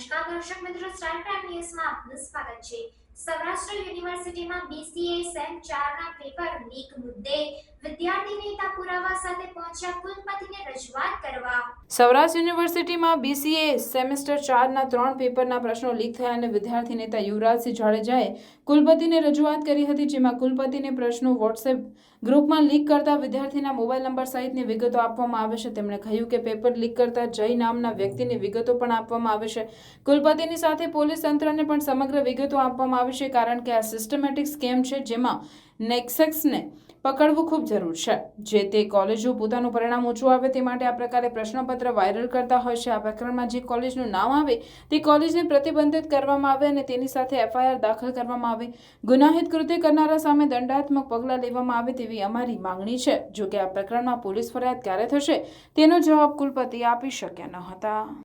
નમસ્કાર દર્શક મિત્રો સ્ટાર પ્રાઇમ ન્યૂઝમાં આપનું સ્વાગત છે. સૌરાષ્ટ્ર યુનિવર્સિટીમાં બીસીએ સેમ ચારના પેપર લીક મુદ્દે વિદ્યાર્થી નેતા પુરાવા સાથે પહોંચ્યા કુલપતિને રજૂઆત કરવા. સૌરાષ્ટ્ર યુનિવર્સિટીમાં બીસીએ સેમેસ્ટર ચારના ત્રણ પેપરના પ્રશ્નો લીક થયા અને વિદ્યાર્થી નેતા યુવરાજસિંહ જાડેજાએ કુલપતિને રજૂઆત કરી હતી, જેમાં કુલપતિને પ્રશ્નો વોટ્સએપ ગ્રુપમાં લીક કરતા વિદ્યાર્થીના મોબાઈલ નંબર સહિતની વિગતો આપવામાં આવે છે. તેમણે કહ્યું કે પેપર લીક કરતા જય નામના વ્યક્તિની વિગતો પણ આપવામાં આવે છે. કુલપતિની સાથે પોલીસ તંત્રને પણ સમગ્ર વિગતો આપવામાં આવી છે, કારણ કે આ સિસ્ટમેટિક સ્કેમ છે, જેમાં નેક્સેક્સને પકડવું ખૂબ જરૂર છે. જે તે કોલેજો પોતાનું પરિણામ ઊંચું આવે તે માટે આ પ્રકારે પ્રશ્નપત્ર વાયરલ કરતા હોય છે. આ પ્રકરણમાં જે કોલેજનું નામ આવે તે કોલેજને પ્રતિબંધિત કરવામાં આવે અને તેની સાથે એફઆઈઆર દાખલ કરવામાં આવે. ગુનાહિત કૃત્ય કરનારા સામે દંડાત્મક પગલાં લેવામાં આવે તેવી અમારી માંગણી છે. જો કે આ પ્રકરણમાં પોલીસ ફરિયાદ ક્યારે થશે તેનો જવાબ કુલપતિ આપી શક્યા ન હતા.